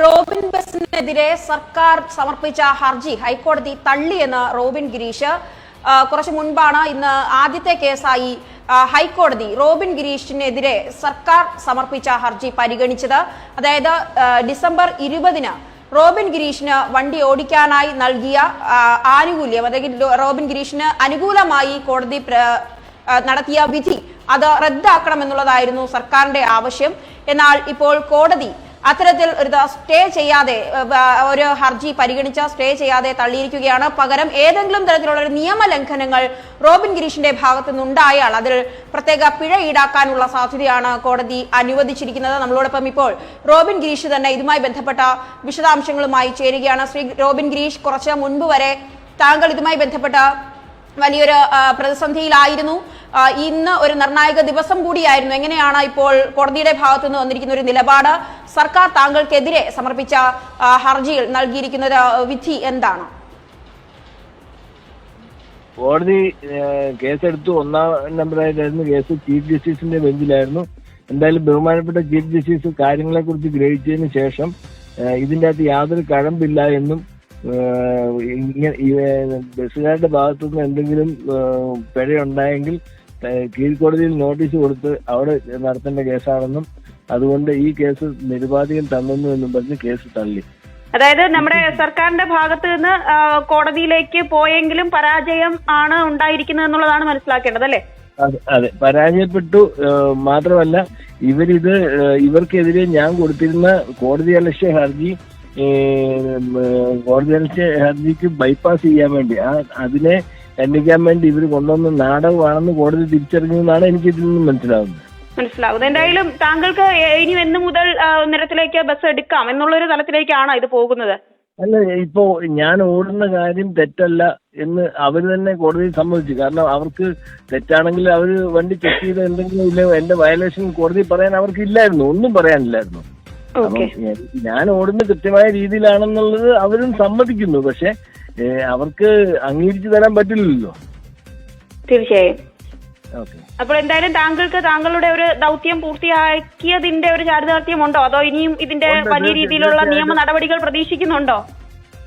Robin ബസിനെതിരെ സർക്കാർ സമർപ്പിച്ച ഹർജി ഹൈക്കോടതി തള്ളിയെന്ന് റോബിൻ ഗിരീഷ്. കുറച്ച് മുൻപാണ് ഇന്ന് ആദ്യത്തെ കേസായി ഹൈക്കോടതി റോബിൻ ഗിരീഷിനെതിരെ സർക്കാർ സമർപ്പിച്ച ഹർജി പരിഗണിച്ചത്. അതായത് ഡിസംബർ ഇരുപതിന് റോബിൻ ഗിരീഷിന് വണ്ടി ഓടിക്കാനായി നൽകിയ ആനുകൂല്യം അതായത് റോബിൻ ഗിരീഷിന് അനുകൂലമായി കോടതി നടത്തിയ വിധി അത് റദ്ദാക്കണമെന്നുള്ളതായിരുന്നു സർക്കാരിന്റെ ആവശ്യം. എന്നാൽ ഇപ്പോൾ കോടതി അത്തരത്തിൽ ഒരു സ്റ്റേ ചെയ്യാതെ ഒരു ഹർജി പരിഗണിച്ച സ്റ്റേ ചെയ്യാതെ തള്ളിയിരിക്കുകയാണ്. പകരം ഏതെങ്കിലും തരത്തിലുള്ള നിയമലംഘനങ്ങൾ റോബിൻ ഗിരീഷിന്റെ ഭാഗത്തു നിന്നുണ്ടായാൽ അതിൽ പ്രത്യേക പിഴ ഈടാക്കാനുള്ള സാധ്യതയാണ് കോടതി അനുവദിച്ചിരിക്കുന്നത്. നമ്മളോടൊപ്പം ഇപ്പോൾ റോബിൻ ഗിരീഷ് തന്നെ ഇതുമായി ബന്ധപ്പെട്ട വിശദാംശങ്ങളുമായി ചേരുകയാണ്. ശ്രീ റോബിൻ ഗിരീഷ് കുറച്ച് മുൻപ് വരെ താങ്കൾ ഇതുമായി ബന്ധപ്പെട്ട വലിയൊരു പ്രതിസന്ധിയിലായിരുന്നു. ഇന്ന് ഒരു നിർണായക ദിവസം കൂടിയായിരുന്നു. എങ്ങനെയാണ് ഇപ്പോൾ കോടതിയുടെ ഭാഗത്തു നിന്ന് വന്നിരിക്കുന്ന ഒരു നിലപാട്? സർക്കാർ താങ്കൾക്കെതിരെ സമർപ്പിച്ച ഹർജിയിൽ നൽകിയിരിക്കുന്ന വിധി എന്താണ്? കോടതി കേസെടുത്തു. ഒന്നാം നമ്പറായിട്ടായിരുന്നു കേസ്. ചീഫ് ജസ്റ്റിസിന്റെ ബെഞ്ചിലായിരുന്നു. എന്തായാലും ബഹുമാനപ്പെട്ട ചീഫ് ജസ്റ്റിസ് കാര്യങ്ങളെ കുറിച്ച് ഗ്രഹിച്ചതിന് ശേഷം ഇതിന്റെ അകത്ത് യാതൊരു കഴമ്പില്ല എന്നും ബസ്സുകാരുടെ ഭാഗത്തുനിന്ന് എന്തെങ്കിലും പിഴയുണ്ടായെങ്കിൽ കീഴ്ക്കോടതിയിൽ നോട്ടീസ് കൊടുത്ത് അവിടെ നടത്തേണ്ട കേസാണെന്നും അതുകൊണ്ട് ഈ കേസ് നിരുപാധികം തന്നു എന്നും പറഞ്ഞ് കേസ് തള്ളി. അതായത് നമ്മുടെ സർക്കാരിന്റെ ഭാഗത്ത് നിന്ന് കോടതിയിലേക്ക് പോയെങ്കിലും പരാജയം ആണ് ഉണ്ടായിരിക്കുന്നത് എന്നുള്ളതാണ് മനസ്സിലാക്കേണ്ടത് അല്ലേ? അതെ അതെ. പരാജയപ്പെട്ടു മാത്രമല്ല ഇവരിത് ഇവർക്കെതിരെ ഞാൻ കൊടുത്തിരുന്ന കോടതി അലക്ഷ്യ ഹർജി കോടതി അലക്ഷ്യ ഹർജിക്ക് ബൈപ്പാസ് ചെയ്യാൻ വേണ്ടി ആ അതിനെ ഖണ്ഡിക്കാൻ വേണ്ടി ഇവർ കൊണ്ടുവന്ന നാടകമാണെന്ന് കോടതി തിരിച്ചറിഞ്ഞെന്നാണ് എനിക്ക് ഇതിൽ നിന്ന് മനസ്സിലാവുന്നത്. മനസ്സിലാവുന്നത് എന്തായാലും താങ്കൾക്ക് ഇനി എന്ന് മുതൽ നിരത്തിലേക്ക് ബസ് എടുക്കാം എന്നുള്ള എന്നുള്ളൊരു തലത്തിലേക്കാണ് ഇത് പോകുന്നത്? അല്ല ഇപ്പോ ഞാൻ ഓടുന്ന കാര്യം തെറ്റല്ല എന്ന് അവർ തന്നെ കോടതിയിൽ സമ്മതിച്ചു. കാരണം അവർക്ക് തെറ്റാണെങ്കിൽ അവർ വണ്ടി ചെക്ക് ചെയ്ത് എന്തെങ്കിലും ഇല്ല എന്റെ വയലേഷൻ കോടതി പറയാൻ അവർക്ക് ഇല്ലായിരുന്നു. ഒന്നും പറയാനില്ലായിരുന്നു. ഞാൻ- ഓടുന്ന കൃത്യമായ രീതിയിലാണെന്നുള്ളത് അവരും സമ്മതിക്കുന്നു. പക്ഷെ അവർക്ക് അംഗീകരിച്ചു തരാൻ പറ്റില്ലല്ലോ. തീർച്ചയായും. ഓക്കെ. അപ്പോൾ എന്തായാലും താങ്കൾക്ക് താങ്കളുടെ ഒരു ദൗത്യം പൂർത്തിയാക്കിയതിന്റെ ഒരു ചാരിതാർത്ഥ്യം ഉണ്ടോ അതോ ഇനിയും ഇതിന്റെ വലിയ രീതിയിലുള്ള നിയമ നടപടികൾ പ്രതീക്ഷിക്കുന്നുണ്ടോ?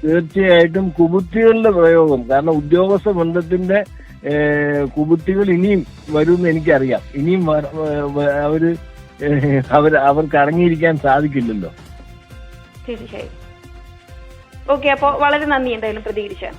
തീർച്ചയായിട്ടും കുബുത്തികളുടെ പ്രയോഗം കാരണം ഉദ്യോഗസ്ഥ ബന്ധത്തിന്റെ കുബുത്തികൾ ഇനിയും വരുമെന്ന് എനിക്കറിയാം. ഇനിയും അവർ അവർ അവർക്ക് അടങ്ങിയിരിക്കാൻ സാധിക്കില്ലല്ലോ. തീർച്ചയായും. ഓക്കെ അപ്പോൾ വളരെ നന്ദി. എന്തായാലും പ്രതികരിച്ചാണ്